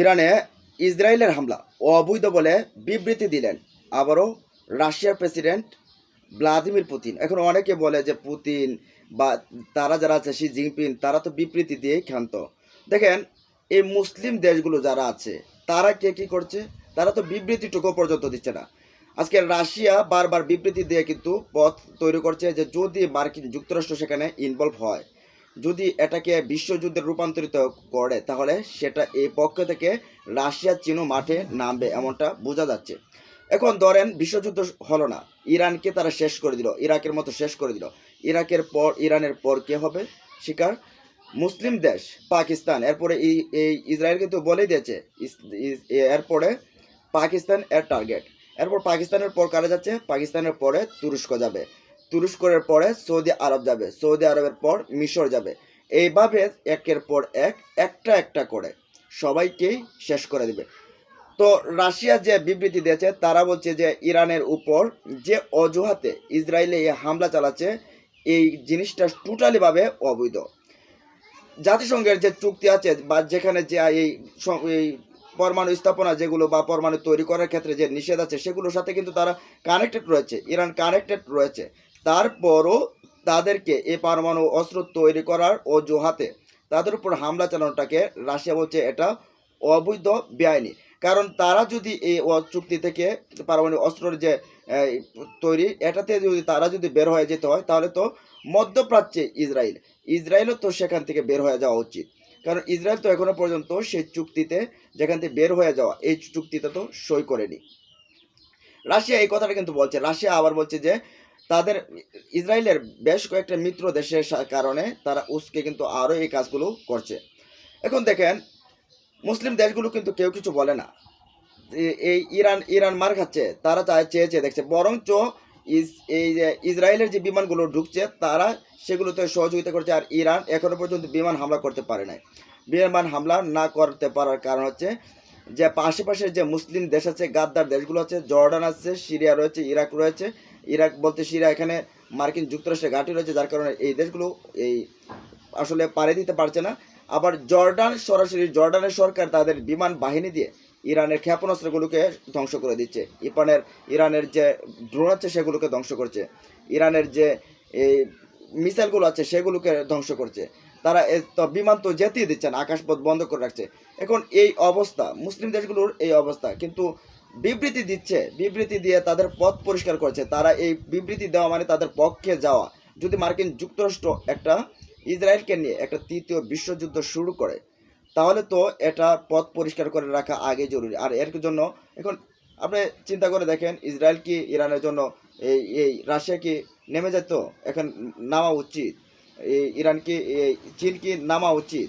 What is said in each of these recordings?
ইরানে ইসরায়েলের হামলা অবৈধ বলে বিবৃতি দিলেন। আবারও রাশিয়ার প্রেসিডেন্ট ভ্লাদিমির পুতিন। এখন অনেকে বলে যে পুতিন বা তারা যারা আছে, শি জিনপিং, তারা তো বিবৃতি দিয়েই ক্ষান্ত। দেখেন, এই মুসলিম দেশগুলো যারা আছে, তারা কে কী করছে? তারা তো বিবৃতিটুকু পর্যন্ত দিচ্ছে না। আজকে রাশিয়া বারবার বিবৃতি দিয়ে কিন্তু পথ তৈরি করছে যে যদি মার্কিন যুক্তরাষ্ট্র সেখানে ইনভলভ হয় যদি এটাকে বিশ্বযুদ্ধে রূপান্তরিত করে, তাহলে সেটা এই পক্ষ থেকে রাশিয়া চীনও মাঠে নামবে এমনটা বোঝা যাচ্ছে। এখন ধরেন বিশ্বযুদ্ধ হলো না। ইরানকে তারা শেষ করে দিল, ইরাকের মতো শেষ করে দিল। ইরাকের পর, ইরানের পর কে হবে? শিকার? মুসলিম দেশ, পাকিস্তান। এরপরে এই ইসরায়েল কিন্তু বলেই দিয়েছে এরপরে পাকিস্তান এর টার্গেট এরপর পাকিস্তানের পর কারা যাচ্ছে? পাকিস্তানের পরে তুরস্ক যাবে। তুরস্কের পরে সৌদি আরব যাবে। সৌদি আরবের পর মিশর যাবে। এইভাবে একের পর এক, একটা একটা করে সবাইকেই শেষ করে দিবে। তো রাশিয়া যে বিবৃতি দিয়েছে, তারা বলছে যে ইরানের উপর যে অজুহাতে ইসরায়েলে এই হামলা চালাচ্ছে, এই জিনিসটা টোটালিভাবে অবৈধ। জাতিসংঘের যে চুক্তি আছে বা যেখানে যে এই পরমাণু স্থাপনা যেগুলো বা পরমাণু তৈরি করার ক্ষেত্রে যে নিষেধ আছে, সেগুলোর সাথে কিন্তু তারা কানেক্টেড রয়েছে। ইরান কানেক্টেড রয়েছে। তারপরও তাদেরকে এ পারমাণু অস্ত্র তৈরি করার অজুহাতে তাদের উপর হামলা চালানোটাকে রাশিয়া বলছে এটা অবৈধ বেআইনি। কারণ তারা যদি এই চুক্তি থেকে পারমাণবিক অস্ত্রের যে তৈরি, এটাতে যদি তারা যদি বের হয়ে যেতে হয়, তাহলে তো মধ্যপ্রাচ্যে ইসরায়েল। ইসরায়েলও তো সেখান থেকে বের হয়ে যাওয়া উচিত। কারণ ইসরায়েল তো এখনও পর্যন্ত সেই চুক্তিতে, যেখান থেকে বের হয়ে যাওয়া, এই চুক্তিতে তো সই করেনি। রাশিয়া এই কথাটা কিন্তু বলছে। রাশিয়া আবার বলছে যে তাদের ইসরায়েলের বেশ কয়েকটা মিত্র দেশের কারণে তারা উসকে কিন্তু আরও এই কাজগুলো করছে। এখন দেখেন, মুসলিম দেশগুলো কিন্তু কেউ কিছু বলে না। এই ইরান ইরান মার খাচ্ছে, তারা চায়, চেয়ে চেয়ে দেখছে। বরঞ্চ এই যে ইসরায়েলের যে বিমানগুলো ঢুকছে, তারা সেগুলোতে সহযোগিতা করছে। আর ইরান এখনও পর্যন্ত বিমান হামলা করতে পারে নাই। বিমান হামলা না করতে পারার কারণ হচ্ছে যে আশেপাশের যে মুসলিম দেশ আছে, গাদ্দার দেশগুলো আছে, জর্ডান আছে, সিরিয়া রয়েছে, ইরাক রয়েছে ইরাক বলতে সিরিয়া এখানে মার্কিন যুক্তরাষ্ট্রের ঘাঁটি রয়েছে, যার কারণে এই দেশগুলো এই আসলে পাড়ি দিতে পারছে না। আবার জর্ডান সরাসরি, জর্ডানের সরকার তাদের বিমান বাহিনী দিয়ে ইরানের ক্ষেপণাস্ত্রগুলোকে ধ্বংস করে দিচ্ছে। ইরানের ইরানের যে ড্রোন আছে, সেগুলোকে ধ্বংস করছে। ইরানের যে এই মিসাইলগুলো আছে, সেগুলোকে ধ্বংস করছে। তারা বিমান তো যেতেই দিচ্ছে না, আকাশপথ বন্ধ করে রাখছে। এখন এই অবস্থা, মুসলিম দেশগুলোর এই অবস্থা। কিন্তু বিবৃতি দিচ্ছে, বিবৃতি দিয়ে তাদের পথ পরিষ্কার করছে। তারা এই বিবৃতি দেওয়া মানে তাদের পক্ষে যাওয়া। যদি মার্কিন যুক্তরাষ্ট্র একটা ইসরায়েলকে নিয়ে একটা তৃতীয় বিশ্বযুদ্ধ শুরু করে, তাহলে তো এটা পথ পরিষ্কার করে রাখা আগে জরুরি। আর এর জন্য এখন আপনি চিন্তা করে দেখেন, ইসরায়েল কি ইরানের জন্য এই এই রাশিয়া কি নেমে যেত এখন নামা উচিত। এই ইরান কি, এই চীন কি নামা উচিত?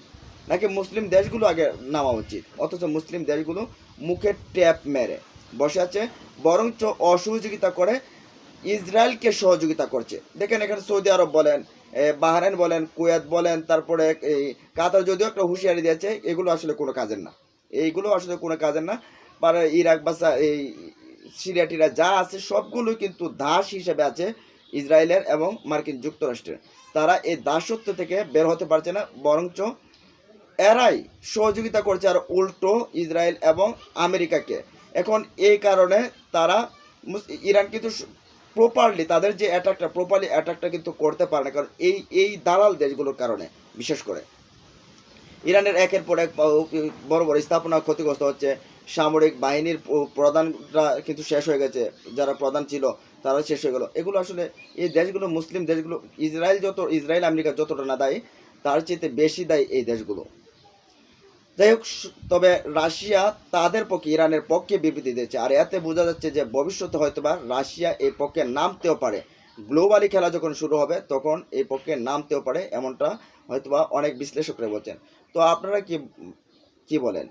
নাকি মুসলিম দেশগুলো আগে নামা উচিত? অথচ মুসলিম দেশগুলো মুখে ট্যাপ মেরে। বসে আছে, বরঞ্চ অসহযোগিতা করে ইসরায়েলকে সহযোগিতা করছে। দেখেন এখানে সৌদি আরব বলেন বাহরাইন বলেন, কুয়েত বলেন, তারপরে এই কাতার যদিও একটা হুঁশিয়ারি দিয়েছে, এগুলো আসলে কোনো কাজের না। এইগুলো আসলে কোনো কাজের না। পারে ইরাক বা সা- এই সিরিয়া টিরা যা আছে সবগুলো কিন্তু দাস হিসেবে আছে ইসরায়েলের এবং মার্কিন যুক্তরাষ্ট্রের। তারা এই দাসত্ব থেকে বের হতে পারছে না, বরঞ্চ এরাই সহযোগিতা করছে আর উল্টো ইসরায়েল এবং আমেরিকাকে। এখন এই কারণে তারা ইরান কিন্তু প্রপারলি তাদের যে অ্যাটাকটা প্রপারলি অ্যাটাকটা কিন্তু করতে পারে না। কারণ এই এই দালাল দেশগুলোর কারণে, বিশেষ করে। ইরানের একের পর এক বড় বড় স্থাপনা ক্ষতিগ্রস্ত হচ্ছে। সামরিক বাহিনীর প্রধানরা কিন্তু শেষ হয়ে গেছে। যারা প্রধান ছিল তারা শেষ হয়ে গেল। এগুলো আসলে এই দেশগুলো, মুসলিম দেশগুলো, ইসরায়েল যত, ইসরায়েল, আমেরিকা যতটা না দায়ী, তার চেয়ে বেশি দায়ী এই দেশগুলো। যাই হোক তবে রাশিয়া তাদের পক্ষে ইরানের পক্ষে বিবৃতি দিয়েছে। আর এতে বোঝা যাচ্ছে যে ভবিষ্যতে হয়তোবা রাশিয়া এই পক্ষে নামতেও পারে। গ্লোবালি খেলা যখন শুরু হবে, তখন এই পক্ষে নামতেও পারে, এমনটা হয়তোবা অনেক বিশ্লেষকরা বলছেন। তো আপনারা কি কি বলেন?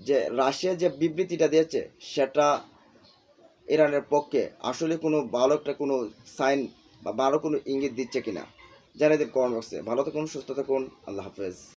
যে রাশিয়া যে বিবৃতিটা দিয়েছে, সেটা ইরানের পক্ষে আসলে কোনো ভালো একটা কোনো সাইন বা ভালো কোনো ইঙ্গিত দিচ্ছে কিনা? জানিয়ে দিন কমেন্ট বক্সে ভালো থাকুন, সুস্থ থাকুন, আল্লাহ হাফেজ।